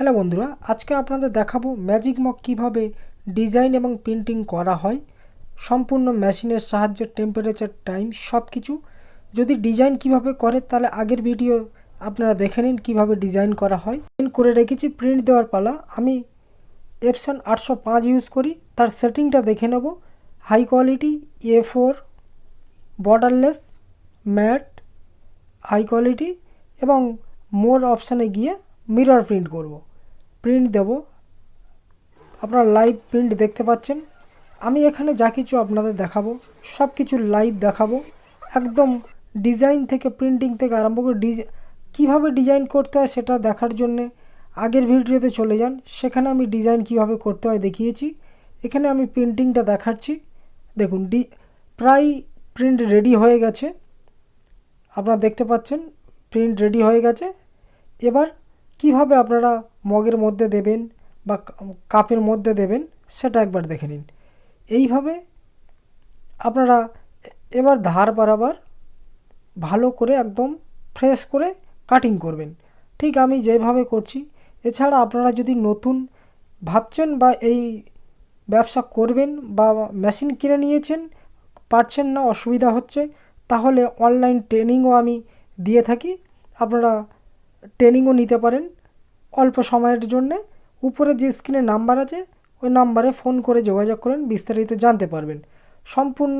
Hello বন্ধুরা, আজকে আপনাদের দেখাবো ম্যাজিক মক কীভাবে ডিজাইন এবং প্রিন্টিং করা হয়, সম্পূর্ণ মেশিনের সাহায্যে টেম্পারেচার টাইম সব কিছু যদি ডিজাইন কীভাবে করে, তাহলে আগের ভিডিও আপনারা দেখে নিন কীভাবে ডিজাইন করা হয়। প্রিন্ট করে রেখেছি প্রিন্ট দেওয়ার পালা। আমি এপসন আটশো পাঁচ ইউজ করি, তার সেটিংটা দেখে নেব। High quality A four borderless matte high quality এবং মোর অপশানে গিয়ে মিরর প্রিন্ট করব। প্রিন্ট দেব। আপনারা লাইভ প্রিন্ট দেখতে পাচ্ছেন। আমি এখানে যা কিছু আপনাদের দেখাবো সব কিছু লাইভ দেখাবো। একদম ডিজাইন থেকে প্রিন্টিং থেকে আরম্ভ করে ডিজ কীভাবে ডিজাইন করতে হয় সেটা দেখার জন্যে আগের ভিডিওতে চলে যান। সেখানে আমি ডিজাইন কীভাবে করতে হয় দেখিয়েছি। এখানে আমি প্রিন্টিংটা দেখাচ্ছি। দেখুন, ডি প্রায় প্রিন্ট রেডি হয়ে গেছে। আপনারা দেখতে পাচ্ছেন প্রিন্ট রেডি হয়ে গেছে। এবার কীভাবে আপনারা মগের মধ্যে দেবেন বা কাপের মধ্যে দেবেন, সেটা একবার দেখে নিন। এইভাবে আপনারা এবার ধার বরাবর ভালো করে একদম ফ্রেশ করে কাটিং করবেন। ঠিক আমি যেভাবে করছি, এছাড়া আপনারা যদি নতুন ভাবছেন বা এই ব্যবসা করবেন বা মেশিন কিনে নিয়েছেন, পারছেন না, অসুবিধা হচ্ছে, তাহলে অনলাইন ট্রেনিংও আমি দিয়ে থাকি। আপনারা ট্রেনিংও নিতে পারেন। অল্প সময়ের জন্যে উপরে যে স্ক্রিনে নাম্বার আছে, ওই নাম্বারে ফোন করে যোগাযোগ করেন, বিস্তারিত জানতে পারবেন। সম্পূর্ণ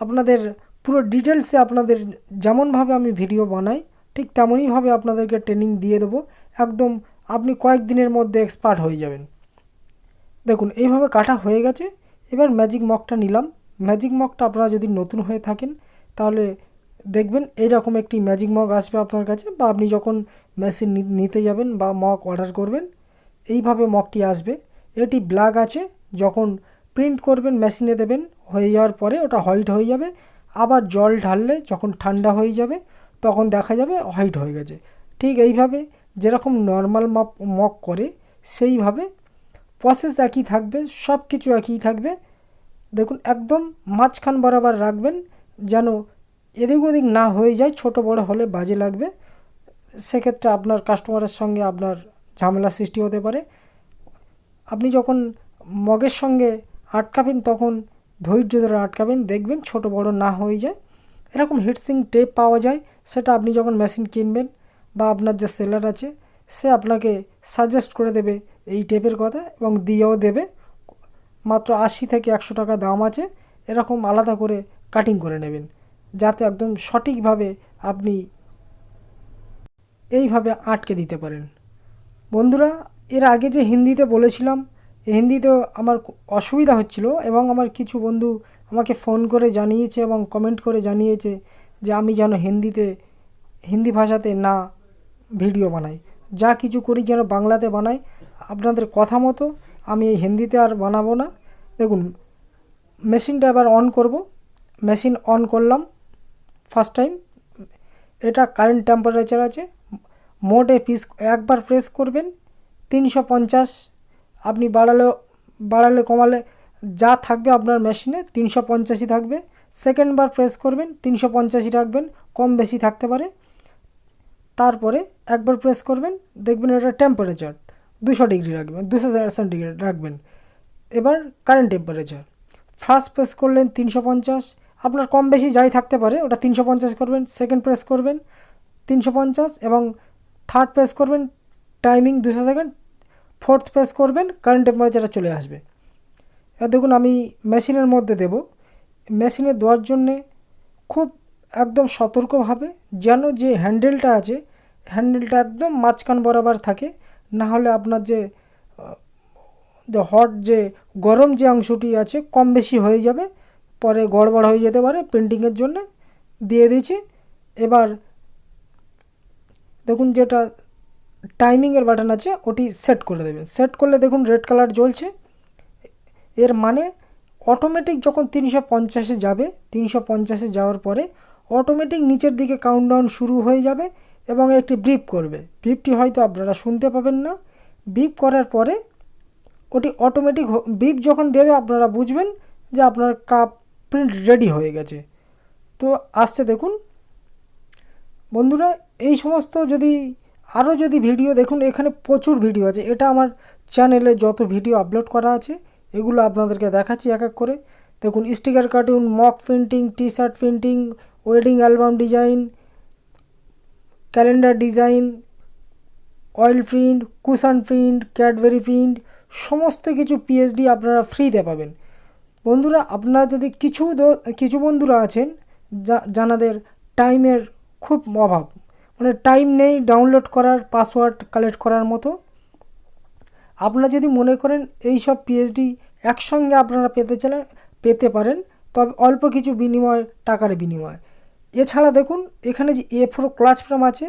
আপনাদের পুরো ডিটেলসে আপনাদের যেমনভাবে আমি ভিডিও বানাই, ঠিক তেমনইভাবে আপনাদেরকে ট্রেনিং দিয়ে দেবো। একদম আপনি কয়েকদিনের মধ্যে এক্সপার্ট হয়ে যাবেন। দেখুন, এইভাবে কাটা হয়ে গেছে। এবার ম্যাজিক মকটা নিলাম। ম্যাজিক মকটা আপনারা যদি নতুন হয়ে থাকেন, তাহলে দেখবেন এইরকম একটি ম্যাজিক মগ আসবে আপনার কাছে বা আপনি যখন মেশিন নিতে যাবেন বা মগ অর্ডার করবেন, এইভাবে মগটি আসবে। এটি ব্ল্যাক আছে, যখন প্রিন্ট করবেন মেশিনে দেবেন, হয়ে যাওয়ার পরে ওটা হোয়াইট হয়ে যাবে। আবার জল ঢাললে যখন ঠান্ডা হয়ে যাবে, তখন দেখা যাবে হোয়াইট হয়ে গেছে। ঠিক এইভাবে যেরকম নর্মাল মক মক করে, সেইভাবে প্রসেস একই থাকবে সব কিছু একই থাকবে। দেখুন, একদম মাঝখান বরাবর রাখবেন, যেন এদিক ওদিক না হয়ে যায়, ছোট বড় হলে বাজে লাগবে। সেক্ষেত্রে আপনার কাস্টমারের সঙ্গে আপনার ঝামেলা সৃষ্টি হতে পারে। আপনি যখন মগের সঙ্গে আটকাবেন, তখন ধৈর্য ধরে আটকাবেন, দেখবেন ছোট বড় না হয়ে যায়। এরকম হিটসিং টেপ পাওয়া যায়, সেটা আপনি যখন মেশিন কিনবেন বা আপনার যে সেলার আছে, সে আপনাকে সাজেস্ট করে দেবে এই টেপের কথা এবং দিয়েও দেবে। মাত্র আশি থেকে একশো টাকা দাম আছে, এরকম আলাদা করে কাটিং করে নেবেন। যাতে একদম সঠিকভাবে আপনি এইভাবে আটকে দিতে পারেন। বন্ধুরা, এর আগে যে হিন্দিতে বলেছিলাম হিন্দিতে আমার অসুবিধা হচ্ছিল এবং আমার কিছু বন্ধু আমাকে ফোন করে জানিয়েছে এবং কমেন্ট করে জানিয়েছে যে আমি যেন হিন্দিতে, হিন্দি ভাষাতে না ভিডিও বানাই। যা কিছু করি যেন বাংলাতে বানাই। আপনাদের কথা মতো আমি এই হিন্দিতে আর বানাবো না। দেখুন মেশিনটা এবার অন করব। মেশিন অন করলাম। ফার্স্ট টাইম এটা কারেন্ট টেম্পারেচার আছে মোডে পিস একবার প্রেস করবেন, তিনশো পঞ্চাশ, আপনি বাড়ালে বাড়ালে, কমালে যা থাকবে আপনার মেশিনে তিনশো পঞ্চাশই থাকবে। সেকেন্ডবার প্রেস করবেন, তিনশো পঞ্চাশই রাখবেন, কম বেশি থাকতে পারে। তারপরে একবার প্রেস করবেন, দেখবেন এটা টেম্পারেচার দুশো ডিগ্রি রাখবেন, দুশো সেন্টিগ্রেড রাখবেন। এবার কারেন্ট টেম্পারেচার ফার্স্ট প্রেস করলেন তিনশো পঞ্চাশ আপনার কম বেশি যাই থাকতে পারে, ওটা তিনশো পঞ্চাশ করবেন সেকেন্ড প্রেস করবেন, তিনশো পঞ্চাশ এবং থার্ড প্রেস করবেন টাইমিং দুশো সেকেন্ড ফোর্থ প্রেস করবেন কারেন্ট টেম্পারেচারটা চলে আসবে। এবার দেখুন আমি মেশিনের মধ্যে দেব। মেশিনে দেওয়ার জন্যে খুব একদম সতর্কভাবে যেন যে হ্যান্ডেলটা আছে হ্যান্ডেলটা একদম মাঝখান বরাবর থাকে, না হলে আপনার যে যে হট যে গরম যে অংশটি আছে, কম বেশি হয়ে যাবে। পরে গড়বড় হয়ে যেতে পারে প্রিন্টিংয়ের জন্যে। দিয়ে দিয়েছি। এবার দেখুন যেটা টাইমিংয়ের বাটন আছে, ওটি সেট করে দেবেন। সেট করলে দেখুন রেড কালার জ্বলছে। এর মানে অটোমেটিক যখন তিনশো পঞ্চাশে যাবে, তিনশো পঞ্চাশে যাওয়ার পরে অটোমেটিক নিচের দিকে কাউন্টডাউন শুরু হয়ে যাবে এবং একটি ব্রিপ করবে। ব্রিপটি হয়তো আপনারা শুনতে পাবেন না। ব্রিপ করার পরে ওটি অটোমেটিক ব্রিপ যখন দেবে আপনারা বুঝবেন যে আপনার কাপ প্রিন্ট রেডি হয়ে গেছে। তো আসছে দেখুন। বন্ধুরা, এই সমস্ত যদি আরও যদি ভিডিও দেখুন, এখানে প্রচুর ভিডিও আছে। এটা আমার চ্যানেলে যত ভিডিও আপলোড করা আছে, এগুলো আপনাদেরকে দেখাচ্ছি এক এক করে। দেখুন sticker cartoon mug printing T shirt printing wedding album design calendar design oil print cushion print Cadbury print সমস্ত কিছু পিএইচডি আপনারা ফ্রিতে পাবেন। বন্ধুরা, আপনারা যদি কিছু কিছু বন্ধুরা আছেন, যা যানাদের টাইমের খুব অভাব মানে টাইম নেই ডাউনলোড করার, পাসওয়ার্ড কালেক্ট করার মতো, আপনারা যদি মনে করেন এই সব পিএইচডি একসঙ্গে আপনারা পেতে চান পেতে পারেন, তবে অল্প কিছু বিনিময়, টাকার বিনিময়। এছাড়া দেখুন, এখানে যে এ ফোর ক্লাচ ফ্রাম আছে,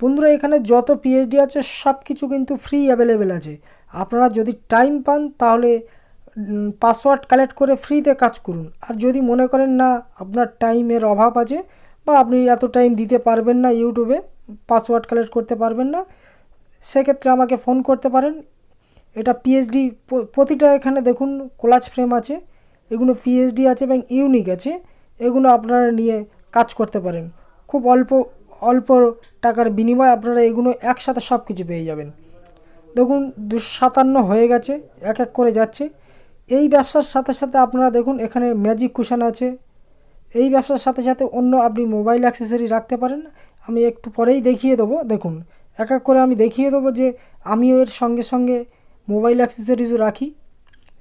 বন্ধুরা, এখানে যত পিএইচডি আছে সব কিছু কিন্তু ফ্রি অ্যাভেলেবেল আছে। আপনারা যদি টাইম পান, তাহলে পাসওয়ার্ড কালেক্ট করে ফ্রিতে কাজ করুন। আর যদি মনে করেন না আপনার টাইমের অভাব আছে বা আপনি এত টাইম দিতে পারবেন না ইউটিউবে পাসওয়ার্ড কালেক্ট করতে পারবেন না, সেক্ষেত্রে আমাকে ফোন করতে পারেন। এটা পিএইচডি প্রতিটা এখানে দেখুন কোলাজ ফ্রেম আছে, এগুলো পিএইচডি আছে এবং ইউনিক আছে, এগুলো আপনারা নিয়ে কাজ করতে পারেন। খুব অল্প অল্প টাকার বিনিময়ে আপনারা এগুলো একসাথে সব কিছু পেয়ে যাবেন। দেখুন দুশো সাতান্ন হয়ে গেছে, এক এক করে যাচ্ছে। এই ব্যবসার সাথে সাথে আপনারা দেখুন, এখানে ম্যাজিক কুশন আছে। এই ব্যবসার সাথে সাথে অন্য আপনি মোবাইল অ্যাক্সেসরি রাখতে পারেন। আমি একটু পরেই দেখিয়ে দেবো, দেখুন। এক এক করে আমি দেখিয়ে দেবো যে আমিও এর সঙ্গে সঙ্গে মোবাইল অ্যাক্সেসরিজও রাখি।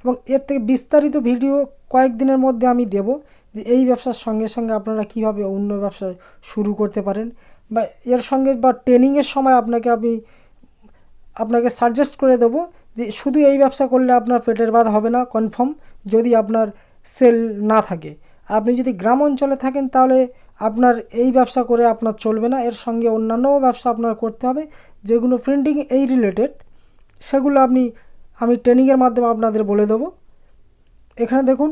এবং এর থেকে বিস্তারিত ভিডিও কয়েকদিনের মধ্যে আমি দেব যে এই ব্যবসার সঙ্গে সঙ্গে আপনারা কীভাবে অন্য ব্যবসা শুরু করতে পারেন। বা এর সঙ্গে বা ট্রেনিংয়ের সময় আপনাকে আমি আপনাকে সাজেস্ট করে দেবো যে শুধু এই ব্যবসা করলে আপনার পেটের বাদ হবে না কনফার্ম যদি আপনার সেল না থাকে। আপনি যদি গ্রাম অঞ্চলে থাকেন তাহলে আপনার এই ব্যবসা করে আপনার চলবে না। এর সঙ্গে অন্যান্য ব্যবসা আপনার করতে হবে, যেগুলো প্রিন্টিং এই রিলেটেড সেগুলো আপনি, আমি ট্রেনিংয়ের মাধ্যমে আপনাদের বলে দেবো। এখানে দেখুন,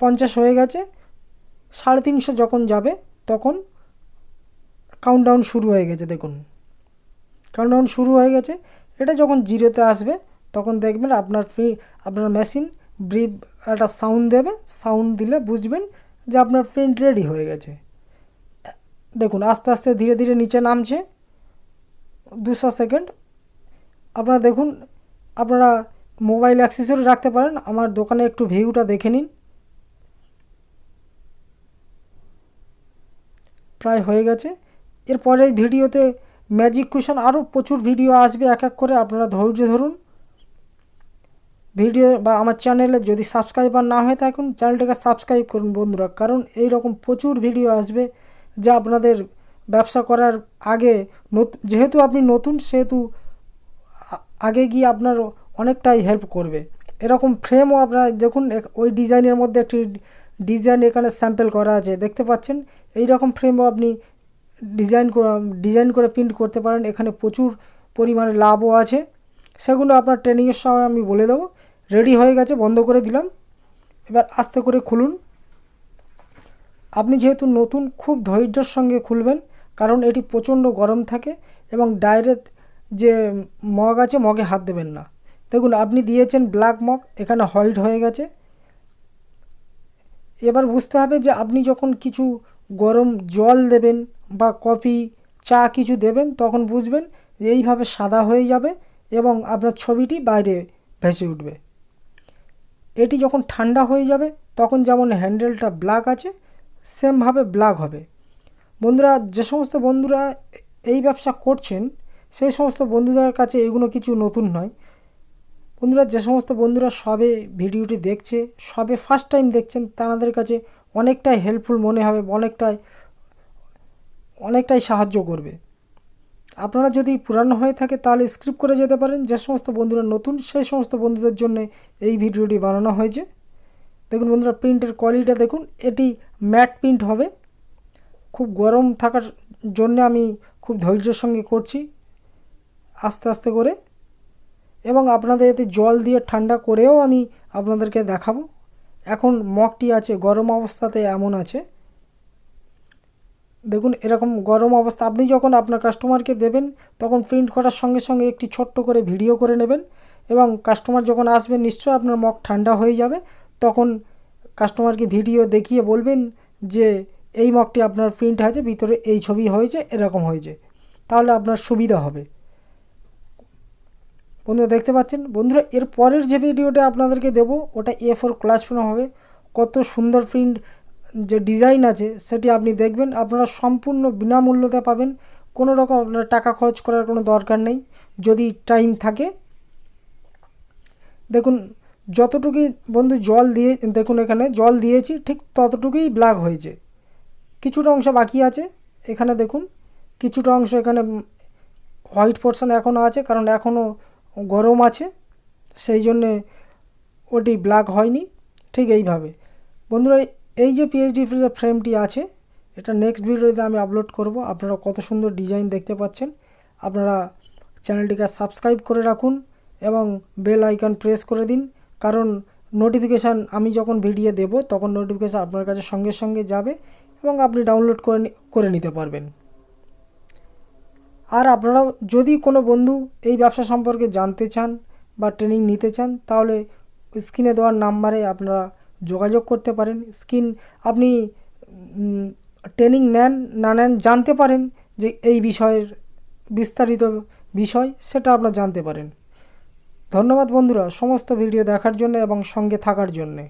পঞ্চাশ হয়ে গেছে, সাড়ে তিনশো যখন যাবে, তখন কাউন্টডাউন শুরু হয়ে গেছে, দেখুন। কাউন্টডাউন শুরু হয়ে গেছে এটা যখন জিরোতে আসবে, তখন দেখবেন আপনার ফ্রি, আপনার মেশিন ব্রিফ একটা সাউন্ড দেবে সাউন্ড দিলে বুঝবেন যে আপনার প্রিন্ট রেডি হয়ে গেছে। দেখুন, আস্তে আস্তে ধীরে ধীরে নিচে নামছে। দুশো সেকেন্ড আপনারা দেখুন, আপনারা মোবাইল অ্যাক্সেসরি রাখতে পারেন। আমার দোকানে একটু ভিউটা দেখে নিন। প্রায় হয়ে গেছে। এরপরে ভিডিওতে ম্যাজিক কুশন আরও প্রচুর ভিডিও আসবে, এক এক করে আপনারা ধৈর্য ধরুন। ভিডিও বা আমার চ্যানেলে যদি সাবস্ক্রাইবার না হয়ে থাকুন, চ্যানেলটাকে সাবস্ক্রাইব করুন বন্ধুরা, কারণ এই রকম প্রচুর ভিডিও আসবে যা আপনাদের ব্যবসা করার আগে যেহেতু আপনি নতুন, সেহেতু আগে গিয়ে আপনার অনেকটাই হেল্প করবে। এরকম ফ্রেমও আপনারা দেখুন ওই ডিজাইনের মধ্যে একটি ডিজাইন এখানে স্যাম্পেল করা আছে, দেখতে পাচ্ছেন? এই রকম ফ্রেমও আপনি ডিজাইন ডিজাইন করে প্রিন্ট করতে পারেন। এখানে প্রচুর পরিমাণে লাভও আছে। সেগুলো আপনার ট্রেনিংয়ের সময় আমি বলে দেবো। রেডি হয়ে গেছে, বন্ধ করে দিলাম। এবার আস্তে করে খুলুন। আপনি যেহেতু নতুন, খুব ধৈর্যের সঙ্গে খুলবেন, কারণ এটি প্রচণ্ড গরম থাকে এবং ডাইরেক্ট যে মগ আছে, মগে হাত দেবেন না। দেখুন, আপনি দিয়েছেন ব্ল্যাক মগ এখানে হোয়াইট হয়ে গেছে। এবার বুঝতে হবে যে আপনি যখন কিছু গরম জল দেবেন বা কফি, চা কিছু দেবেন, তখন বুঝবেন এইভাবে সাদা হয়ে যাবে এবং আপনার ছবিটি বাইরে ভেসে উঠবে। এটি যখন ঠান্ডা হয়ে যাবে, তখন যেমন হ্যান্ডেলটা ব্ল্যাক আছে, সেমভাবে ব্ল্যাক হবে। বন্ধুরা, যে সমস্ত বন্ধুরা এই ব্যবসা করছেন, সেই সমস্ত বন্ধুদের কাছে এগুলো কিছু নতুন নয়। বন্ধুরা, যে সমস্ত বন্ধুরা সবে ভিডিওটি দেখছে, সবে ফার্স্ট টাইম দেখছেন, তাদের কাছে অনেকটাই হেল্পফুল মনে হবে, অনেকটাই অনেকটাই সাহায্য করবে। আপনারা যদি পুরানো হয়ে থাকে তাহলে স্ক্রিপ করে যেতে পারেন। যে সমস্ত বন্ধুরা নতুন, সেই সমস্ত বন্ধুদের জন্য এই ভিডিওটি বানানো হয়েছে। দেখুন বন্ধুরা প্রিন্টের কোয়ালিটিটা দেখুন। এটি ম্যাট প্রিন্ট হবে। খুব গরম থাকার জন্য আমি খুব ধৈর্যের সঙ্গে করছি আস্তে আস্তে করে। এবং আপনাদের এতে জল দিয়ে ঠান্ডা করেও আমি আপনাদেরকে দেখাবো। এখন মগটি আছে, গরম অবস্থাতে এমন আছে। দেখুন, এরকম গরম অবস্থা, আপনি যখন আপনার কাস্টমারকে দেবেন, তখন প্রিন্ট করার সঙ্গে সঙ্গে একটি ছোট্ট করে ভিডিও করে নেবেন এবং কাস্টমার যখন আসবে নিশ্চয় আপনার মগ ঠান্ডা হয়ে যাবে। তখন কাস্টমারকে ভিডিও দেখিয়ে বলবেন যে, এই মগটি আপনার প্রিন্ট আছে, ভিতরে এই ছবি হয়েছে, এরকম হয়েছে। তাহলে আপনার সুবিধা হবে। বন্ধুরা দেখতে পাচ্ছেন? বন্ধুরা, এর পরের যে ভিডিওটা আপনাদেরকে দেবো, ওটা এ ফোর ক্লাস পেন হবে। কত সুন্দর প্রিন্ট যে ডিজাইন আছে, সেটি আপনি দেখবেন। আপনারা সম্পূর্ণ বিনামূল্যতে পাবেন। কোনো রকম আপনার টাকা খরচ করার কোনো দরকার নেই। যদি টাইম থাকে, দেখুন, যতটুকুই বন্ধু জল দিয়ে, দেখুন এখানে, জল দিয়েছি, ঠিক ততটুকুই ব্ল্যাক হয়েছে। কিছুটা অংশ বাকি আছে। এখানে দেখুন, কিছুটা অংশ এখানে হোয়াইট পোর্শন এখনও আছে, কারণ এখনও গরম আছে, সেই জন্যে ওটি ব্ল্যাক হয়নি, ঠিক এইভাবে। বন্ধুরা, এই যে পিএইচডি ফ্রেমটি আছে, এটা নেক্সট ভিডিওতে আমি আপলোড করব। আপনারা কত সুন্দর ডিজাইন দেখতে পাচ্ছেন। আপনারা চ্যানেলটিকে সাবস্ক্রাইব করে রাখুন এবং বেল আইকন প্রেস করে দিন। কারণ নোটিফিকেশান আমি যখন ভিডিও দেব, তখন নোটিফিকেশান আপনার কাছে সঙ্গে সঙ্গে যাবে এবং আপনি ডাউনলোড করে করে নিতে পারবেন। আর আপনারাও যদি কোনো বন্ধু এই ব্যবসা সম্পর্কে জানতে চান বা ট্রেনিং নিতে চান, তাহলে স্ক্রিনে দেওয়ার নাম্বারে আপনারা যোগাযোগ করতে পারেন। স্ক্রিন আপনি ট্রেনিং নেন, না নেন জানতে পারেন যে এই বিষয়ের বিস্তারিত বিষয়, সেটা আপনারা জানতে পারেন। ধন্যবাদ বন্ধুরা, সমস্ত ভিডিও দেখার জন্য এবং সঙ্গে থাকার জন্যে।